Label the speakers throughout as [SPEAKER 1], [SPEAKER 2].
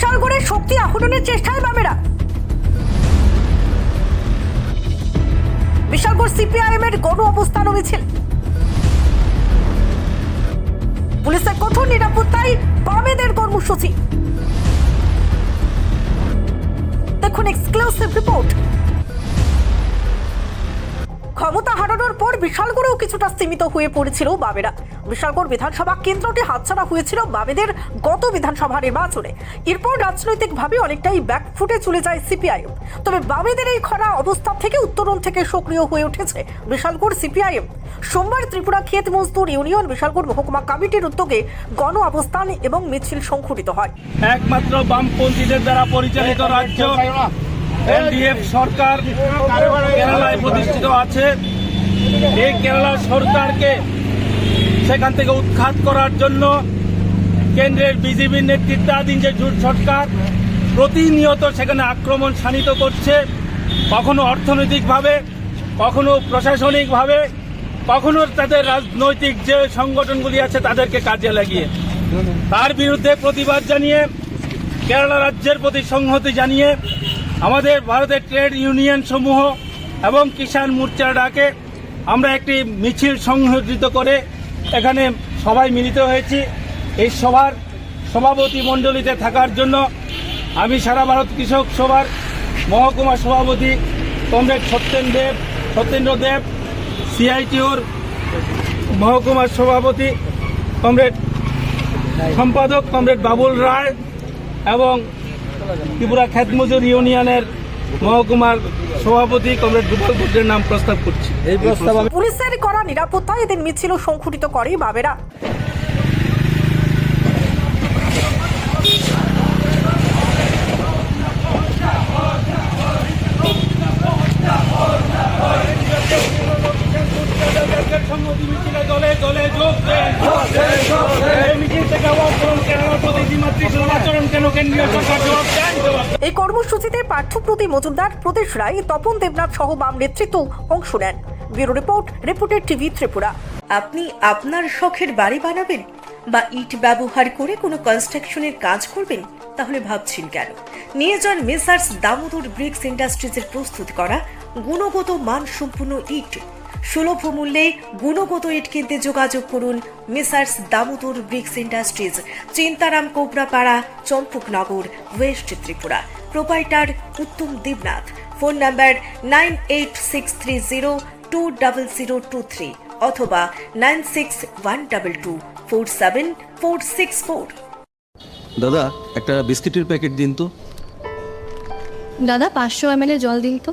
[SPEAKER 1] বিশালগড়ে শক্তি আহরণের চেষ্টায় বামেরা। বিশালগড় সিপিআইএম এর গণ অবস্থান মিছিল পুলিশের কঠোর নিরাপত্তায় বামেদের কর্মসূচি। দেখুন এক্সক্লুসিভ রিপোর্ট ক্ষমতা হারানোর পর বিশালগড়েও কিছুটা সীমিত হয়ে পড়েছিল বামেরা। বিশালগড় বিধানসভা কেন্দ্রটি হাতছাড়া হয়েছিল বামেদের গত বিধানসভা নির্বাচনে। এরপর রাজনৈতিকভাবে অনেকটাই ব্যাকফুটে চলে যায় সিপিআইএম। তবে বামেদের এই খরা অবস্থা থেকে উত্তরণ থেকে সক্রিয় হয়ে উঠেছে বিশালগড় সিপিআইএম। সোমবার ত্রিপুরা ক্ষেত মজদুর ইউনিয়ন বিশালগড় মহকুমা কমিটির উদ্যোগে গণ অবস্থান এবং মিছিল সংঘটিত হয়।
[SPEAKER 2] একমাত্র বামপন্থীদের দ্বারা পরিচালিত রাজ্য এলডিএফ সরকার কেরালায় প্রতিষ্ঠিত আছে। এই কেরালা সরকারকে সেখান থেকে উৎখাত করার জন্য কেন্দ্রের বিজেপির নেতৃত্বাধীন যে জোট সরকার, প্রতিনিয়ত সেখানে আক্রমণ শানিত করছে। কখনো অর্থনৈতিকভাবে, কখনো প্রশাসনিকভাবে, কখনো তাদের রাজনৈতিক যে সংগঠনগুলি আছে তাদেরকে কাজে লাগিয়ে। তার বিরুদ্ধে প্রতিবাদ জানিয়ে, কেরালা রাজ্যের প্রতি সংহতি জানিয়ে, আমাদের ভারতের ট্রেড ইউনিয়ন সমূহ এবং কিষাণ মোর্চা ডাকে আমরা একটি মিছিল সংগঠিত করে এখানে সবাই মিলিত হয়েছি। এই সভার সভাপতি মণ্ডলীতে থাকার জন্য আমি সারা ভারত কৃষক সভার মহকুমা সভাপতি কমরেড সত্যেন দেব, সত্যেন্দ্র দেব, সিআইটিওর মহকুমার সভাপতি কমরেড সম্পাদক কমরেড বাবুল রায় এবং ত্রিপুরা খ্যাতমজুর ইউনিয়নের মহকুমার সভাপতি কমরেড গোপাল ভদ্রের নাম প্রস্তাব করছি। এই প্রস্তাব
[SPEAKER 1] পুলিশের করা নিরাপত্তায় এদিন মিছিল সংঘটিত করে
[SPEAKER 2] মিছিলে দলে দলে যোগ দেন মিছিল থেকে আচরণ কেন? কেন্দ্রীয় সরকার জবাব দেন।
[SPEAKER 1] এই কর্মসূচিতে পার্থপ্রতি মজুমদার প্রদেশ রায়, তপন দেবনাথ সহ বাম নেতৃত্ব অংশ নেন। ব্যুরো রিপোর্ট, রিপোর্টের টিভি ত্রিপুরা।
[SPEAKER 3] আপনি আপনার শখের বাড়ি বানাবেন বা ইট ব্যবহার করে কোনো কনস্ট্রাকশনের কাজ করবেন, তাহলে ভাবছেন কেন? নিয়ে যান মেসার্স দামোদর ব্রিক্স ইন্ডাস্ট্রিজের প্রস্তুত করা, গুণগত মানসম্পন্ন ইট সুলভ মূল্যে গুণগত ইট কিনতে যোগাযোগ করুন messrs Damodar bricks industries Chintaram Kobrapara Champaknagar west Tripura. Proprietor Uttam Debnath. Phone number nine eight six three zero two double zero two three অথবা nine six one double two four seven four six four.
[SPEAKER 4] দাদা একটা বিস্কিটের packet দিন তো।
[SPEAKER 5] দাদা পাঁচশো M জল দিন তো।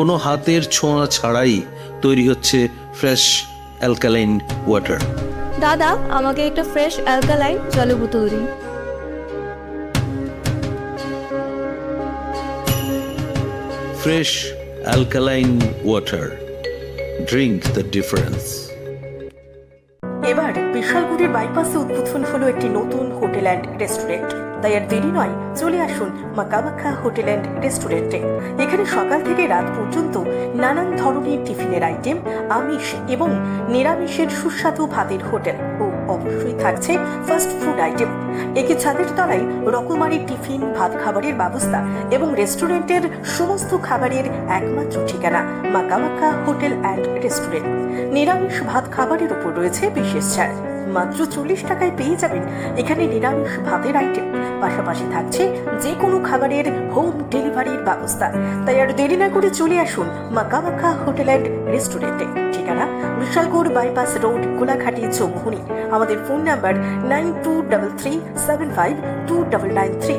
[SPEAKER 4] কোনো হাতের ছোঁয়া ছাড়াই তৈরি হচ্ছে ফ্রেশ অ্যালকালাইন ওয়াটার
[SPEAKER 5] দাদা আমাকে একটা ফ্রেশ অ্যালকালাইন জলের বোতল দিন।
[SPEAKER 4] Fresh alkaline water drink the difference
[SPEAKER 1] বিশালগড়ের বাইপাসে উদ্বোধন হলো একটি নতুন হোটেল অ্যান্ড রেস্টুরেন্ট। তাই আর দেরি নয়, চলে আসুন মা হোটেল অ্যান্ড রেস্টুরেন্টে। এখানে সকাল থেকে রাত পর্যন্ত নানান ধরনের টিফিনের আইটেম, আমিষ এবং নিরামিষের সুস্বাদু ভাতের হোটেল ও
[SPEAKER 3] অবশ্যই থাকছে ফাস্ট ফুড আইটেম একে ছাদের তলায় রকমারি টিফিন, ভাত খাবারের ব্যবস্থা এবং রেস্টুরেন্টের সমস্ত খাবারের একমাত্র ঠিকানা মাকামাক্কা হোটেল অ্যান্ড রেস্টুরেন্ট। নিরামিষ ভাত খাবারের উপর রয়েছে বিশেষ ছাড়। মাত্র চল্লিশ টাকায় পেয়ে যাবেন। এখানে নিরামিষ ভাতের আইটেম পাশাপাশি থাকছে যে কোনো খাবারের হোম ডেলিভারির ব্যবস্থা। তাই আর দেরি না করে চলে আসুন মাকামাক্কা হোটেল অ্যান্ড রেস্টুরেন্টে। ঠিকানা বিশালগড় বাইপাস রোড, গোলাঘাটি চৌমুহনি আমাদের phone number nine two double three seven five two double nine three.